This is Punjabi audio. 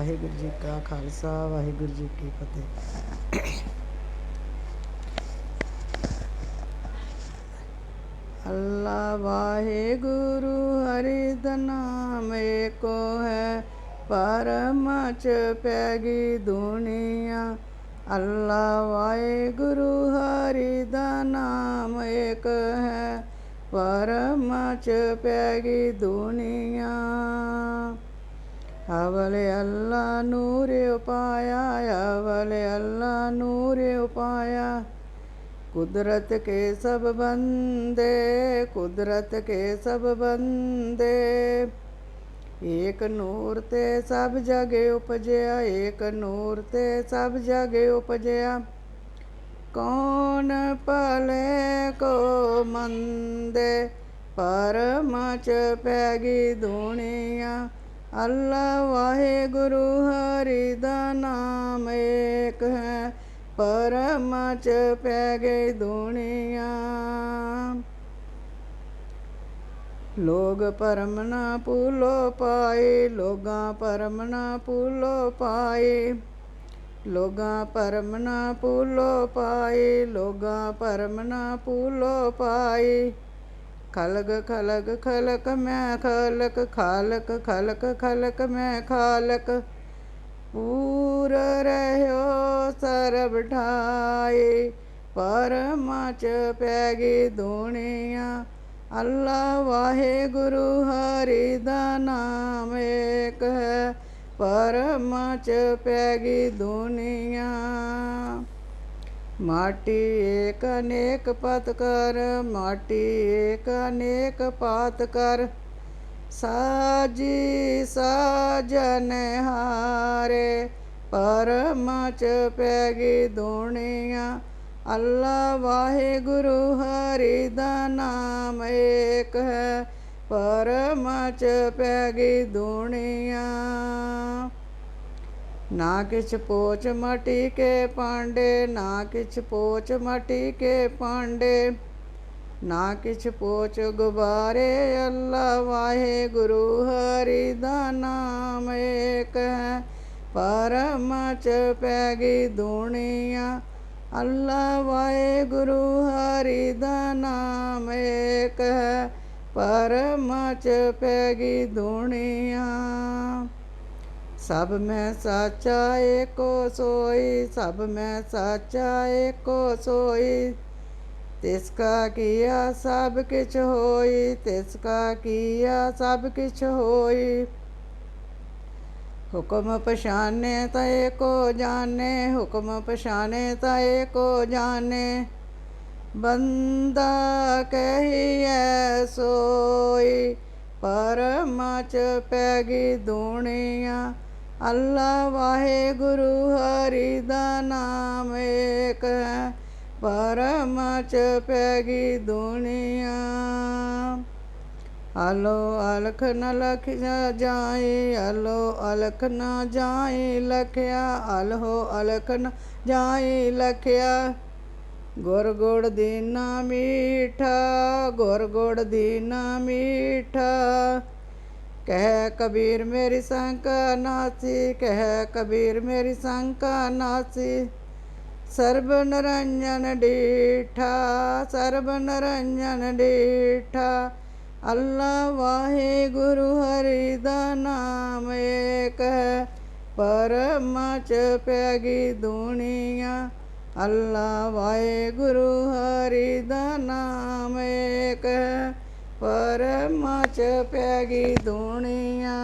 ਵਾਹਿਗੁਰੂ ਜੀ ਕਾ ਖਾਲਸਾ, ਵਾਹਿਗੁਰੂ ਜੀ ਕੀ ਫਤਿਹ। ਅੱਲਾ ਵਾਹਿਗੁਰੂ, ਹਰਿ ਦਾ ਨਾਮ ਏਕੋ ਹੈ ਪਰਮ ਚ ਪੈ ਗਈ ਦੁਨੀਆ। ਅੱਲਾ ਵਾਹਿਗੁਰੂ, ਹਰਿ ਦਾ ਨਾਮ ਏਕ ਹੈ ਪਰਮ ਚ ਪੈਗੀ ਗਈ ਦੁਨੀਆ। അവളെ അല്ല നൂരെ ഉപായ, അവളെ അല്ല നൂരെ ഉപായ. ਕੁਦਰਤ ਕੇ ਸਭ ਬੰਦੇ ਕੁਦਰਤ ਕੇ ਸਭ ਬੰਦੇ ਏਕ ਨੂਰ ਤੇ ਸਭ ਜਗ ਉਪਜਿਆ ਏਕ ਨੂਰ ਤੇ ਸਭ ਜਗ ਉਪਜਿਆ ਕੌਣ ਭਲੇ ਕੋ ਮੰਦੇ ਪਰਮ ਚ ਪੈ ਗਈ ਦੁਨੀਆ ਅੱਲਾ ਵਾਹਿਗੁਰੂ ਹਰੀ ਦਾ ਨਾਮ ਏਕ ਹੈ, ਪਰਮ ਚ ਪੈ ਗਈ ਦੁਨੀਆ। ਲੋਗ ਪਰਮ ਨਾ ਭੂਲੋ ਪਾਏ, ਲੋਗਾ ਪਰਮ ਨਾ ਭੂਲੋ ਪਾਏ। ਲੋਗਾ ਪਰਮ ਨਾ ਭੂਲੋ ਪਾਏ, ਲੋਗਾ ਪਰਮ ਨਾ ਭੂਲੋ ਪਾਏ। ਖਲਗ ਖਲਗ ਖਲਕ ਮੈਂ ਖਲਕ, ਖਾਲਕ ਖਲਕ ਖਲਕ ਮੈਂ ਖਾਲਕ। ਪੂਰ ਰਹਿਓ ਸਰਬ ਠਾਏ, ਪਰਮ ਪੈ ਗਈ ਦੁਨੀਆ ਅੱਲਾ ਵਾਹਿਗੁਰੂ ਹਰੀ ਦਾ ਨਾਮ ਏਕ ਹੈ, ਪਰਮ ਚ ਪੈ ਗਈ ਦੁਨੀਆ ਮਾਟੀ ਏਕ ਅਨੇਕ ਪਤ ਕਰ, ਮਾਟੀ ਏਕ ਅਨੇਕ ਪਾਤ ਕਰ। ਸਾਜੀ ਸਾਜਨ ਹਾਰੇ, ਪਰਮ ਚ ਪੈ ਗਈ ਦੁਨੀਆ। ਅੱਲਾ ਵਾਹਿਗੁਰੂ ਹਰੀ ਦਾ ਨਾਮ ਏਕ ਹੈ, ਪਰਮ ਚ ਪੈ ਗਈ ਦੁਨੀਆ। ਨਾ ਕਿਛ ਪੋਚ ਮਟੀ ਕੇ ਪਾਂਡੇ, ਨਾ ਕਿਛ ਪੋਚ ਮਟੀ ਕੇ ਪਾਂਡੇ। ਨਾ ਕਿਛ ਪੋਚ ਗੁਬਾਰੇ ਅੱਲਾ ਵਾਹਿਗੁਰੂ ਹਰੀ ਦਾ ਨਾਮ ਏਕ ਹੈ। ਪਰਮ ਚ ਪੈ ਗਈ ਦੁਨੀਆ, ਅੱਲਾ ਵਾਹਿਗੁਰੂ ਹਰੀ ਦਾ ਨਾਮ ਏਕ ਹੈ। ਪਰਮ ਚ ਪੈ ਗਈ ਦੁਨੀਆ। ਸਭ ਮੈਂ ਸਾਚਾ, ਏਕੋ ਸੋਈ। ਸਭ ਮੈਂ ਸਾਚਾ, ਏਕੋ ਸੋਈ। ਤਿਸ ਕਾ ਕੀਆ ਸਭ ਕਿਛ ਹੋਈ, ਤਿਸ ਕਾ ਕੀਆ ਸਭ ਕਿਛ ਹੋਈ। ਹੁਕਮ ਪਛਾਨੇ ਤੈ ਕੋ ਜਾਣੇ, ਹੁਕਮ ਪਛਾਨੇ ਤੈ ਕੋ ਜਾਣੇ। ਬੰਦਾ ਕਹੀਐ ਸੋਈ, ਪਰਮ ਚ ਪੈ ਗਈ ਦੁਨੀਆ। ਅੱਲਾ ਵਾਹਿਗੁਰੂ ਹਰੀ ਦਾ ਨਾਮ ਏਕ ਹੈ, ਪਰਮ ਚ ਪੈ ਗਈ ਦੁਨੀਆ। ਹਲੋ ਅਲਖ ਨ ਲਖ ਜਾਏ, ਹਲੋ ਅਲਖ ਨ ਜਾਏ ਲਖਿਆ ਅਲਹੋ ਅਲਖ ਨ ਜਾਏ ਲਖਿਆ। ਗੁਰ ਗੁੜ ਦੀਨਾ ਮੀਠਾ, ਗੁਰ ਗੁੜ ਦੀਨਾ ਮੀਠਾ। ਕਹਿ ਕਬੀਰ ਮੇਰੀ ਸੰਕਾ ਨਾਸੀ ਕਹਿ ਕਬੀਰ ਮੇਰੀ ਸੰਕਾ ਨਾਸੀ ਸਰਬ ਨਰੰਜਨ ਡੀਠਾ, ਸਰਬ ਨਰੰਜਨ ਡੀਠਾ। ਅੱਲਾ ਵਾਹਿਗੁਰੂ ਹਰੀ ਦਾ ਨਾਮ ਏਕ ਹੈ। ਪਰਮ ਚ ਪੈ ਗਈ ਦੁਨੀਆ ਅੱਲਾ ਵਾਹਿਗੁਰੂ ਹਰੀ ਦਾ ਨਾਮ ਏਕ ਹੈ। ਪਰਮ ਚ ਪੈ ਗਈ ਦੁਨੀਆ।